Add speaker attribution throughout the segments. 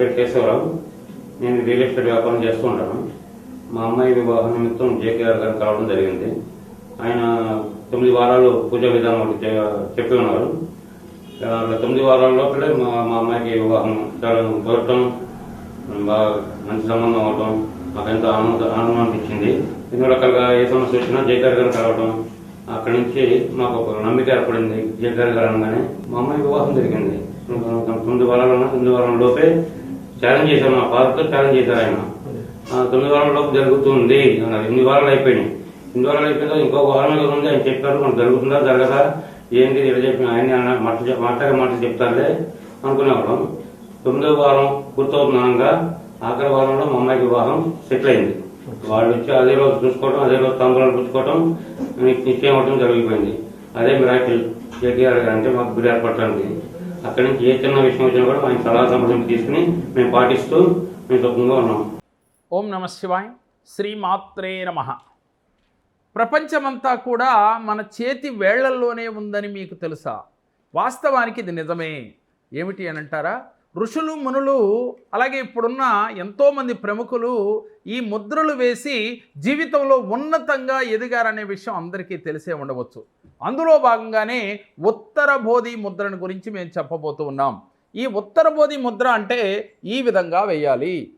Speaker 1: పేరు నేను real estate వ్యాపారం చేస్తూ ఉంటాను. మా అమ్మాయి వివాహ నిమిత్తం జేకేఆర్ గారు కలవడం జరిగింది. ఆయన తొమ్మిది వారాలు పూజా విధానం ఒకటి చెప్పి ఉన్నారు. తొమ్మిది వారాల లోపలే మా మా అమ్మాయికి వివాహం దొరకటం బాగా మంచి సంబంధం అవటం మాకు ఎంతో ఆనంద ఆనందం అనిపించింది. ఎన్నో రకాలుగా ఏ సమస్య వచ్చినా జేకేఆర్ గారు కలవటం అక్కడి నుంచి మాకు ఒక నమ్మిక ఏర్పడింది జేకేఆర్ గారు అనగానే మా అమ్మాయి వివాహం జరిగింది. తొమ్మిది వారాలు తొమ్మిది వారాల లోపే ఛాలెంజ్ చేశారు మా ఫాదర్తో ఛాలెంజ్ చేశారు ఆయన. తొమ్మిది వారాల లోపు జరుగుతుంది. అన్నారు ఎనిమిది వారాలు అయిపోయినాయి? ఎనిమిది వారాలు అయిపోయిందో ఇంకొక వారం ఉంది ఆయన చెప్పారు. మనకు జరుగుతుందా జరగదా? ఏంటి ఇలా చెప్పిన? ఆయన మాట మాట్లాడే మాట చెప్తారులే అనుకునేవాళ్ళం. తొమ్మిదో వారం పూర్తవుతున్నాగా ఆఖరి వారంలో మా అమ్మాయికి వివాహం సెటిల్ అయింది. వాళ్ళు వచ్చి అదే రోజు చూసుకోవడం అదే రోజు తంబులను పుచ్చుకోవడం నిశ్చయం అవడం జరిగిపోయింది. అదే మిరాకిల్ కేటీఆర్ గారు అంటే మాకు గురి ఏర్పడటానికి. అక్కడి నుంచి ఏ చిన్న విషయం వచ్చినా కూడా ఆయన సలహా సంప్రదింపు తీసుకుని మేము పాటిస్తూ మేము సుఖంగా ఉన్నాం.
Speaker 2: ఓం నమ శివాయ. శ్రీమాత్రే నమ. ప్రపంచమంతా కూడా మన చేతి వేళ్ళల్లోనే ఉందని మీకు తెలుసా? వాస్తవానికి ఇది నిజమే. ఏమిటి అని అంటారా? ఋషులు మునులు అలాగే ఇప్పుడున్న ఎంతోమంది ప్రముఖులు ఈ ముద్రలు వేసి జీవితంలో ఉన్నతంగా ఎదిగారనే విషయం అందరికీ తెలిసే ఉండవచ్చు. అందులో భాగంగానే ఉత్తర బోధి ముద్రను గురించి మేము చెప్పబోతూ ఉన్నాం. ఈ ఉత్తర బోధి ముద్ర అంటే ఈ విధంగా వేయాలి.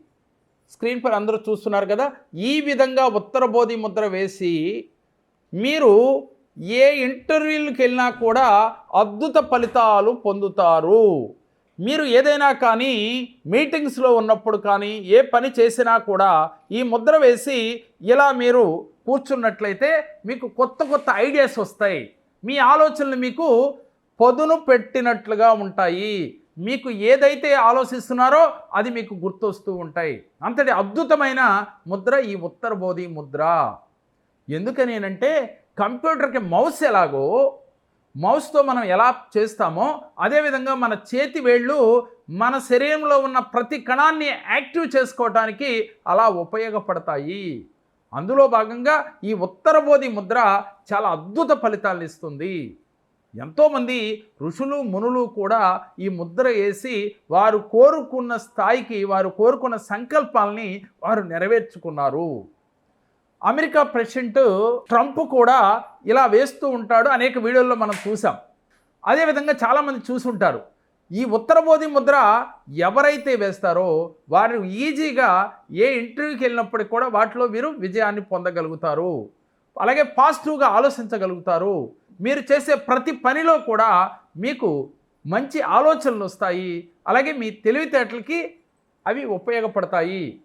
Speaker 2: స్క్రీన్ పై అందరూ చూస్తున్నారు కదా ఈ విధంగా ఉత్తర బోధి ముద్ర వేసి మీరు ఏ ఇంటర్వ్యూలకు వెళ్ళినా కూడా అద్భుత ఫలితాలు పొందుతారు. మీరు ఏదైనా కానీ మీటింగ్స్లో ఉన్నప్పుడు కానీ ఏ పని చేసినా కూడా ఈ ముద్ర వేసి ఇలా మీరు కూర్చున్నట్లయితే మీకు కొత్త కొత్త ఐడియాస్ వస్తాయి. మీ ఆలోచనలు మీకు పొదును పెట్టినట్లుగా ఉంటాయి. మీకు ఏదైతే ఆలోచిస్తున్నారో అది మీకు గుర్తొస్తూ ఉంటాయి. అంతటి అద్భుతమైన ముద్ర ఈ ఉత్తర బోధి ముద్ర ఎందుకనేనంటే కంప్యూటర్కి మౌస్ ఎలాగో మౌస్తో మనం ఎలా చేస్తామో అదేవిధంగా మన చేతి వేళ్ళు మన శరీరంలో ఉన్న ప్రతి కణాన్ని యాక్టివ్ చేసుకోవటానికి అలా ఉపయోగపడతాయి. అందులో భాగంగా ఈ ఉత్తర బోధి ముద్ర చాలా అద్భుత ఫలితాలు ఇస్తుంది. ఎంతోమంది ఋషులు మునులు కూడా ఈ ముద్ర వేసి వారు కోరుకున్న స్థాయికి వారు కోరుకున్న సంకల్పాలని వారు నెరవేర్చుకున్నారు. అమెరికా ప్రెసిడెంట్ ట్రంప్ కూడా ఇలా వేస్తూ ఉంటాడు. అనేక వీడియోల్లో మనం చూసాం. అదేవిధంగా చాలామంది చూసుంటారు. ఈ ఉత్తర బోధి ముద్ర ఎవరైతే వేస్తారో వారు ఈజీగా ఏ ఇంటర్వ్యూకి వెళ్ళినప్పటికీ కూడా వాటిలో వీరు విజయాన్ని పొందగలుగుతారు. అలాగే పాజిటివ్గా ఆలోచించగలుగుతారు. మీరు చేసే ప్రతి పనిలో కూడా మీకు మంచి ఆలోచనలు వస్తాయి. అలాగే మీ తెలివితేటలకి అవి ఉపయోగపడతాయి.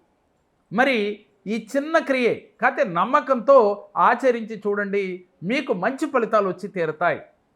Speaker 2: మరి ఈ చిన్న క్రియే కాకపోతే నమ్మకంతో ఆచరించి చూడండి మీకు మంచి ఫలితాలు వచ్చి తీరతాయి.